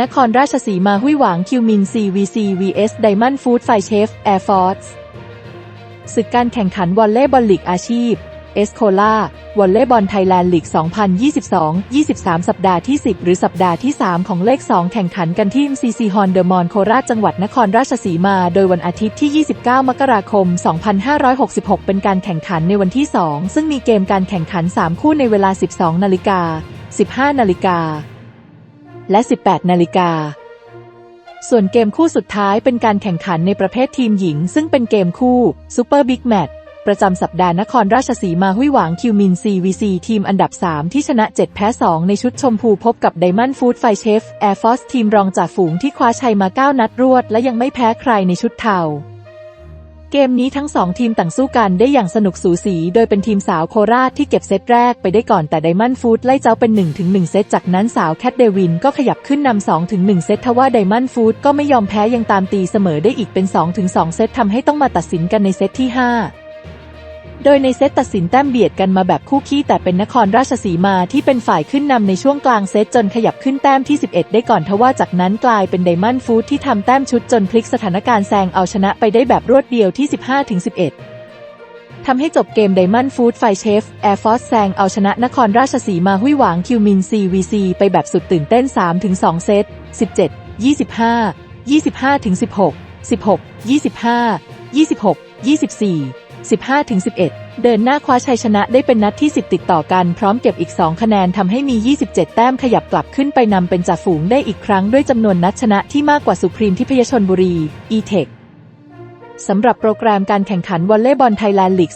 นครราชสีมาหุ้ยหวางคิวมิน CVC vs ไดมอนด์ฟู้ดไฟเชฟแอร์ฟอร์สศึกการแข่งขันวอลเลย์บอลลีกอาชีพ เอสโคลาวอลเลย์บอลไทยแลนด์ลีก 2022-23 สัปดาห์ที่ 10 หรือสัปดาห์ที่ 3 ของเลข 2 แข่งขันกันที่ MCC ฮอนเดอร์มอนโคราชจังหวัดนครราชสีมา โดยวันอาทิตย์ที่ 29 มกราคม 2566 เป็นการแข่งขันในวันที่ 2 ซึ่งมีเกมการแข่งขัน 3 คู่ในเวลา 12 นาฬิกา 15 นาฬิกา และ 18 นาฬิกา ส่วนเกมคู่สุดท้ายเป็นการแข่งขันในประเภททีมหญิง ซึ่งเป็นเกมคู่ซูเปอร์บิ๊กแมตช์ประจำสัปดาห์นครราชสีมาหุ้ยหวางคิวมิน CVC ทีมอันดับ 3 ที่ชนะ 7 แพ้ 2 ในชุดชมพูพบกับไดมอนด์ฟู้ดไฟเชฟแอร์ฟอสทีมรองจากฝูงที่คว้าชัยมา 9 นัดรวด และยังไม่แพ้ใครในชุดเทา เกมนี้ทั้งสองทีมต่างสู้กันได้อย่างสนุกสูสี โดยเป็นทีมสาวโคราชที่เก็บเซตแรกไปได้ก่อนแต่ไดมอนด์ฟู้ดไล่เจ้าเป็น1-1เซตจากนั้นสาวแคทเดวินก็ขยับขึ้นนำ2-1เซตทว่าไดมอนด์ฟู้ดก็ไม่ยอมแพ้ยังตามตีเสมอได้อีกเป็น2-2เซตทำให้ต้องมาตัดสินกันในเซตที่ 5 โดยในเซตตัดสินแต้มเบียดกันมาแบบคู่ขี้แต่เป็นนครราชสีมาที่เป็นฝ่ายขึ้นนำในช่วงกลางเซตจนขยับขึ้นแต้มที่ 11 ได้ก่อนทว่าจากนั้นกลายเป็นไดมอนด์ฟู้ดที่ทำแต้มชุดจนพลิกสถานการณ์แซงเอาชนะไปได้แบบรวดเดียวที่ 15-11ทำให้จบเกมไดมอนด์ฟู้ดไฟเชฟแอร์ฟอร์สแซงเอาชนะนครราชสีมาหุ้ยหวางคิวมิน CVC ไปแบบสุดตื่นเต้น 3-2 เซต 17 25 25-16 16 25 26 24 15-11 เดินหน้าคว้าชัยชนะได้เป็นนัดที่ 10 ติดต่อกันพร้อมเก็บอีก 2 คะแนนทำให้มี 27 แต้มขยับกลับขึ้นไปนำเป็นจ่าฝูงได้อีกครั้งด้วยจำนวนนัดชนะที่มากกว่าสุพรีมทิพยชนบุรี e-tech สำหรับโปรแกรมการแข่งขันวอลเลย์บอลไทยแลนด์ลีก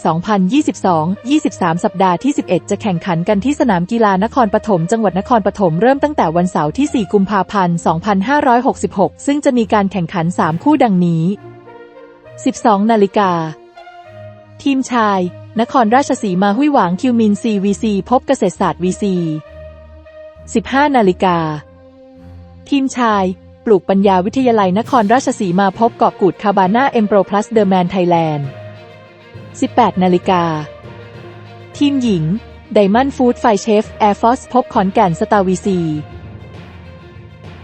2022-23 สัปดาห์ที่ 11 จะแข่งขันกันที่สนามกีฬานครปฐม จังหวัดนครปฐม เริ่มตั้งแต่วันเสาร์ที่ 4 กุมภาพันธ์ 2566 ซึ่งจะมีการแข่งขัน 3 คู่ดังนี้ 12 นาฬิกา ทีมชาย นครราชสีมาหุ้ยหวางคิวมิน CVC พบเกษตรศาสตร์ VC 15 นาฬิกา ทีมชาย ปลูกปัญญาวิทยาลัยนครราชสีมาพบเกาะกูดคาบาน่าเอ็มโปรพลัสเดอร์แมนไทยแลนด์ 18 นาฬิกา ทีมหญิง ไดมอนด์ฟู้ดไฟเชฟแอร์ฟอสพบขอนแก่นสตาร์วีซี